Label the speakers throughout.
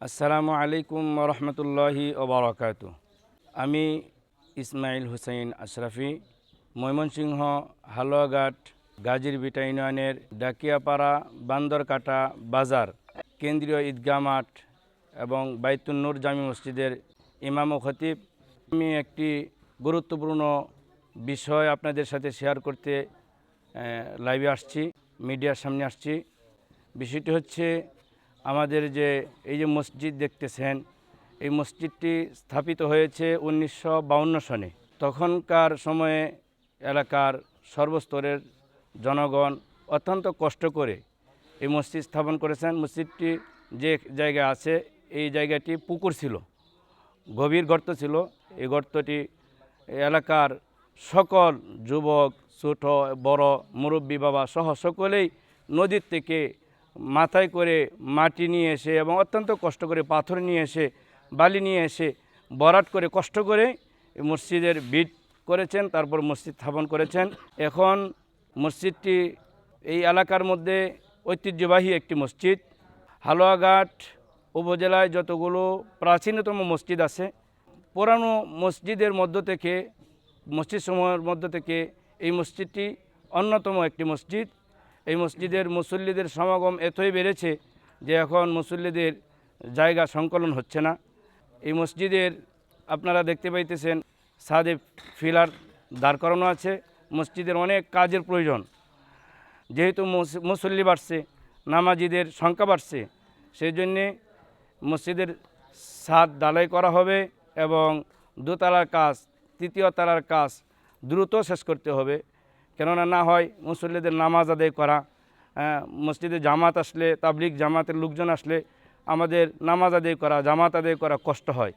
Speaker 1: আসসালামু আলাইকুম রহমতুল্লাহি ওবরাকাত আমি ইসমাইল হুসাইন আশরাফি, ময়মনসিংহ, হালুয়াঘাট, গাজীর বিটা ইউনিয়নের ডাকিয়াপাড়া, বান্দরকাটা বাজার, কেন্দ্রীয় ঈদগাহ মাঠ এবং বাইতুন্নুর জামি মসজিদের ইমাম ও খতিব। আমি একটি গুরুত্বপূর্ণ বিষয় আপনাদের সাথে শেয়ার করতে লাইভে আসছি, মিডিয়ার সামনে আসছি। বিষয়টি হচ্ছে আমাদের যে এই যে মসজিদ দেখতেছেন, এই মসজিদটি স্থাপিত হয়েছে উনিশশো বাউন্ন সনে। তখনকার সময়ে এলাকার সর্বস্তরের জনগণ অত্যন্ত কষ্ট করে এই মসজিদ স্থাপন করেছেন। মসজিদটি যে জায়গায় আছে, এই জায়গাটি পুকুর ছিল, গভীর গর্ত ছিল। এই গর্তটি এলাকার সকল যুবক, ছোট, বড়, মুরব্বী বাবা সহ সকলেই নদীর থেকে মাথায় করে মাটি নিয়ে এসে এবং অত্যন্ত কষ্ট করে পাথর নিয়ে এসে, বালি নিয়ে এসে বরাট করে কষ্ট করে মসজিদের বিট করেছেন, তারপর মসজিদ স্থাপন করেছেন। এখন মসজিদটি এই এলাকার মধ্যে ঐতিহ্যবাহী একটি মসজিদ। হালুয়াঘাট উপজেলায় যতগুলো প্রাচীনতম মসজিদ আছে, পুরানো মসজিদের মধ্য থেকে, মসজিদ সমূহের মধ্য থেকে এই মসজিদটি অন্যতম একটি মসজিদ। এই মসজিদের মুসল্লিদের সমাগম এতই বেড়েছে যে এখন মুসল্লিদের জায়গা সংকলন হচ্ছে না। এই মসজিদের আপনারা দেখতে পাইতেছেন, সাদে ফিলার দাঁড় করানো আছে। মসজিদের অনেক কাজের প্রয়োজন। যেহেতু মুসল্লি বাড়ছে, নামাজিদের সংখ্যা বাড়ছে সেই জন্যে মসজিদের ছাদ ডালাই করা হবে এবং দোতলার কাজ, তৃতীয় তলার কাজ দ্রুত শেষ করতে হবে। কেননা না হয় মুসল্লিদের নামাজ আদায় করা আহ, মসজিদে জামাত আসলে তাবলিক জামাতের লোকজন আসলে আমাদের নামাজ আদায় করা জামাত আদায় করা কষ্ট হয়।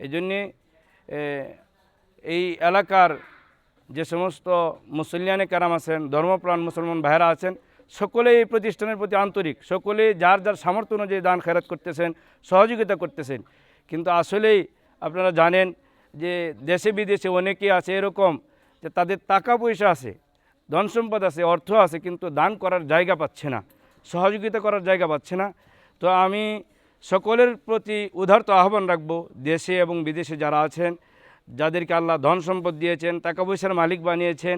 Speaker 1: এই জন্যে এই এলাকার যে সমস্ত মুসলিয়ানে কারাম আছেন ধর্মপ্রাণ মুসলমান ভাইরা আছেন সকলেই এই প্রতিষ্ঠানের প্রতি আন্তরিক সকলেই যার যার সামর্থ্য অনুযায়ী দান খেরাত করতেছেন সহযোগিতা করতেছেন। কিন্তু আসলেই আপনারা জানেন যে দেশে বিদেশে অনেকেই আছে এরকম যে তাদের টাকা পয়সা আছে ধন সম্পদ আছে, অর্থ আছে, কিন্তু দান করার জায়গা পাচ্ছে না, সহযোগিতা করার জায়গা পাচ্ছে না। তো আমি সকলের প্রতি উদারত আহ্বান রাখব, দেশে এবং বিদেশে যারা আছেন, যাদেরকে আল্লাহ ধন সম্পদ দিয়েছেন, টাকা পয়সার মালিক বানিয়েছেন,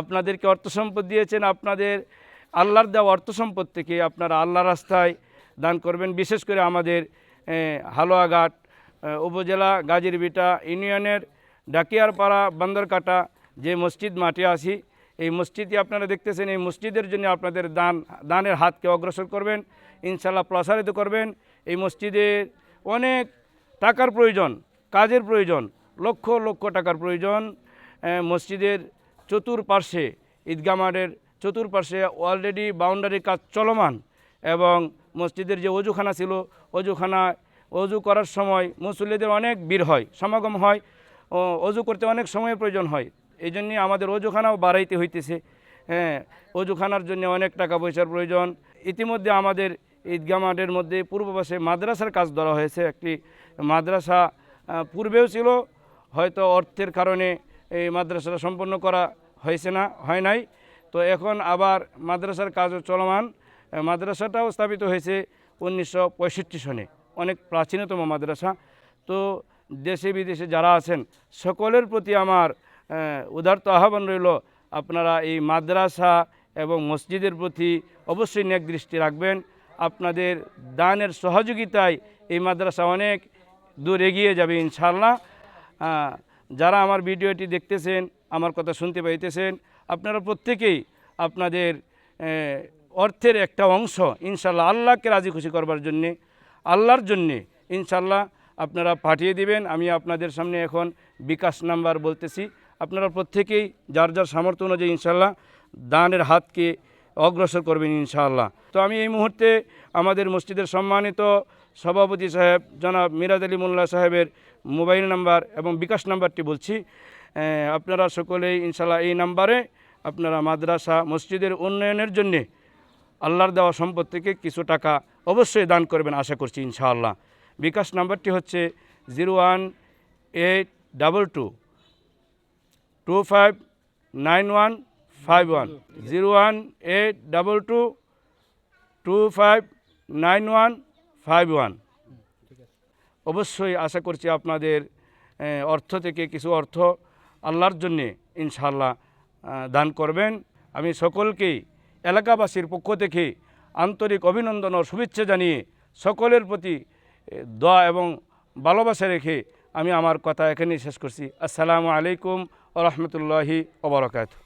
Speaker 1: আপনাদেরকে অর্থ সম্পদ দিয়েছেন, আপনাদের আল্লাহর দেওয়া অর্থ সম্পদ থেকে আপনারা আল্লাহ রাস্তায় দান করবেন। বিশেষ করে আমাদের হালোয়াঘাট উপজেলা গাজীরবিটা ইউনিয়নের ডাকিয়ারপাড়া, বান্দরকাটা যে মসজিদ মাঠে আছি এই মসজিদটি আপনারা দেখতেছেন, এই মসজিদের জন্য আপনাদের দান, দানের হাতকে অগ্রসর করবেন ইনশাল্লাহ প্রসারিত করবেন। এই মসজিদের অনেক টাকার প্রয়োজন, কাজের প্রয়োজন, লক্ষ লক্ষ টাকার প্রয়োজন। মসজিদের চতুর্পার্শ্বে, ঈদগাহ মাঠের চতুর্পার্শ্বে অলরেডি বাউন্ডারি কাজ চলমান এবং মসজিদের যে অজুখানা ছিল, অজুখানা অজু করার সময় মুসল্লিদের অনেক ভিড় হয়, সমাগম হয় অজু করতে অনেক সময় প্রয়োজন হয়। এই জন্যে আমাদের অজুখানাও বাড়াইতে হইতেছে। হ্যাঁ অজুখানার জন্য অনেক টাকা পয়সার প্রয়োজন। ইতিমধ্যে আমাদের ঈদগাহ মাঠের মধ্যে পূর্ব পাশে মাদ্রাসার কাজ ধরা হয়েছে। একটি মাদ্রাসা পূর্বেও ছিল, হয়তো অর্থের কারণে এই মাদ্রাসাটা সম্পন্ন করা হয়েছে না, হয় নাই। তো এখন আবার মাদ্রাসার কাজও চলমান। মাদ্রাসাটাও স্থাপিত হয়েছে উনিশশো পঁয়ষট্টি সনে। অনেক প্রাচীনতম মাদ্রাসা। তো দেশে বিদেশে যারা আছেন, সকলের প্রতি আমার উদারত আহ্বান রইল, আপনারা এই মাদ্রাসা এবং মসজিদের প্রতি অবশ্যই নেক দৃষ্টি রাখবেন। আপনাদের দানের সহযোগিতায় এই মাদ্রাসা অনেক দূর এগিয়ে যাবে ইনশাল্লাহ যারা আমার ভিডিওটি দেখতেছেন, আমার কথা শুনতে পাইতেছেন, আপনারা প্রত্যেকেই আপনাদের অর্থের একটা অংশ ইনশাল্লাহ আল্লাহকে রাজি খুশি করবার জন্যে, আল্লাহর জন্যে ইনশাল্লাহ আপনারা পাঠিয়ে দিবেন। আমি আপনাদের সামনে এখন বিকাশ নাম্বার বলতেছি। আপনারা প্রত্যেকেই যার যার সামর্থ্য অনুযায়ী ইনশাল্লাহ দানের হাতকে অগ্রসর করবেন ইনশাআল্লাহ। তো আমি এই মুহূর্তে আমাদের মসজিদের সম্মানিত সভাপতি সাহেব জনাব মিরাজ আলী মোল্লা সাহেবের মোবাইল নাম্বার এবং বিকাশ নাম্বারটি বলছি। আপনারা সকলেই ইনশাল্লাহ এই নাম্বারে আপনারা মাদ্রাসা, মসজিদের উন্নয়নের জন্যে আল্লাহর দেওয়া সম্পদ থেকে কিছু টাকা অবশ্যই দান করবেন আশা করছি ইনশাআল্লাহ। বিকাশ নাম্বারটি হচ্ছে zero one eight double two two five nine one five one zero one eight double two two five nine one five one অবশ্যই আশা করছি আপনাদের অর্থ থেকে কিছু অর্থ আল্লাহর জন্যে ইনশাআল্লাহ আহ, দান করবেন। আমি সকলকেই এলাকাবাসীর পক্ষ থেকে আন্তরিক অভিনন্দন ও শুভেচ্ছা জানিয়ে সকলের প্রতি দোয়া এবং ভালোবাসা রেখে আমি আমার কথা এখানেই শেষ করছি। আসসালামু আলাইকুম ও রহমতুল্লাহি ওবরাকাতু